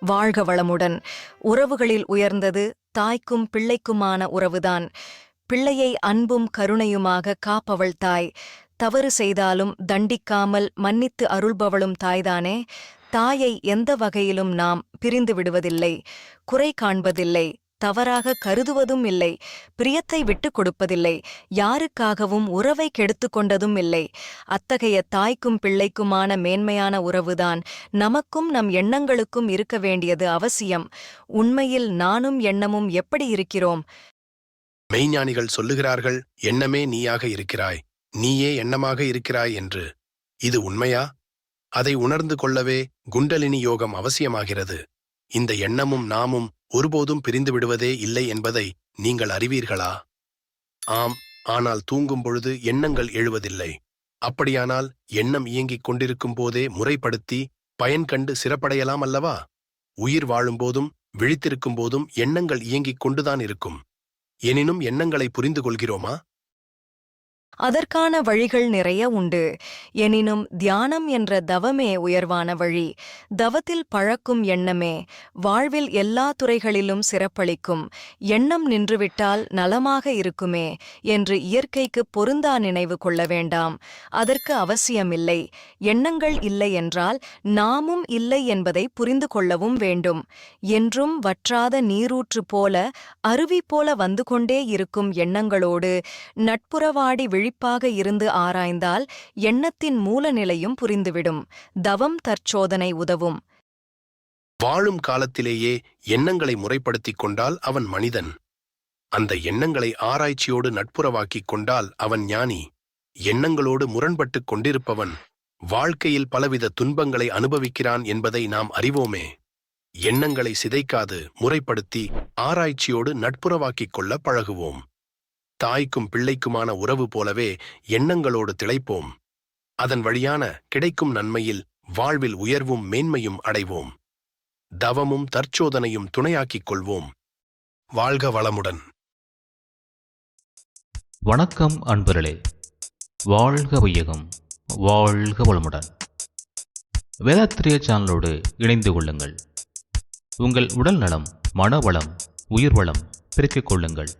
வாழ்க வளமுடன். உறவுகளில் உயர்ந்தது தாய்க்கும் பிள்ளைக்குமான உறவுதான். பிள்ளையை அன்பும் கருணையுமாக காப்பவள் தாய். தவறு செய்தாலும் தண்டிக்காமல் மன்னித்து அருள்பவளும் தாய்தானே. தாயை எந்த வகையிலும் நாம் பிரிந்து விடுவதில்லை. குறை காண்பதில்லை. தவறாக கருதுவதும் இல்லை பிரியத்தை விட்டுக் கொடுப்பதில்லை யாருக்காகவும் உறவை கெடுத்துக் கொண்டதும் இல்லை. அத்தகைய தாய்க்கும் பிள்ளைக்குமான மேன்மையான உறவுதான் நமக்கும் நம் எண்ணங்களுக்கும் இருக்க வேண்டியது அவசியம். உண்மையில் நானும் எண்ணமும் எப்படி இருக்கிறோம்? மெய்ஞானிகள் சொல்லுகிறார்கள் எண்ணமே நீயாக இருக்கிறாய் நீயே எண்ணமாக இருக்கிறாய் என்று. இது உண்மையா? அதை உணர்ந்து கொள்ளவே குண்டலினி யோகம் அவசியமாகிறது. இந்த எண்ணமும் நாமும் ஒருபோதும் பிரிந்து விடுவதே இல்லை என்பதை நீங்கள் அறிவீர்களா? ஆம் ஆனால் தூங்கும் பொழுது எண்ணங்கள் எழுவதில்லை. அப்படியானால் எண்ணம் இயங்கிக் கொண்டிருக்கும் போதே முறைப்படுத்தி பயன் கண்டு சிறப்படையலாம் அல்லவா? உயிர் வாழும்போதும் விழித்திருக்கும் போதும் எண்ணங்கள் இயங்கிக் கொண்டுதான் இருக்கும். எனினும் எண்ணங்களை புரிந்து கொள்கிறோமா அதற்கான வழிகள் நிறைய உண்டு. எனினும் தியானம் என்ற தவமே உயர்வான வழி. தவத்தில் பழக்கும் எண்ணமே வாழ்வில் எல்லா துறைகளிலும் சிறப்பளிக்கும். எண்ணம் நின்றுவிட்டால் நலமாக இருக்குமே என்று இயற்கைக்கு பொருந்தா நினைவு கொள்ள வேண்டாம். அதற்கு அவசியமில்லை. எண்ணங்கள் இல்லை என்றால் நாமும் இல்லை என்பதை புரிந்து கொள்ளவும் வேண்டும். என்றும் வற்றாத நீரூற்று போல அருவி போல வந்து கொண்டே இருக்கும் எண்ணங்களோடு நட்புறவாடி விழி விழிப்பாக இருந்து ஆராய்ந்தால் எண்ணத்தின் மூலநிலையும் புரிந்துவிடும். தவம் தற்சோதனை உதவும். வாழும் காலத்திலேயே எண்ணங்களை முறைப்படுத்திக் கொண்டால் அவன் மனிதன். அந்த எண்ணங்களை ஆராய்ச்சியோடு நட்புறவாக்கிக் கொண்டால் அவன் ஞானி. எண்ணங்களோடு முரண்பட்டுக் கொண்டிருப்பவன் வாழ்க்கையில் பலவித துன்பங்களை அனுபவிக்கிறான் என்பதை நாம் அறிவோமே. எண்ணங்களை சிதைக்காது முறைப்படுத்தி ஆராய்ச்சியோடு நட்புறவாக்கிக் கொள்ள பழகுவோம். தாய்க்கும் பிள்ளைக்குமான உறவு போலவே எண்ணங்களோடு திளைப்போம். அதன் வழியான கிடைக்கும் நன்மையில் வாழ்வில் உயர்வும் மேன்மையும் அடைவோம். தவமும் தற்சோதனையும் துணையாக்கிக் கொள்வோம். வாழ்க வளமுடன். வணக்கம் அன்பர்களே. வாழ்க வையகம் வாழ்க வளமுடன். வேதாத்திரிய சேனலோடு இணைந்து கொள்ளுங்கள். உங்கள் உடல் நலம் மனவளம் உயிர்வளம் பெருக்கிக் கொள்ளுங்கள்.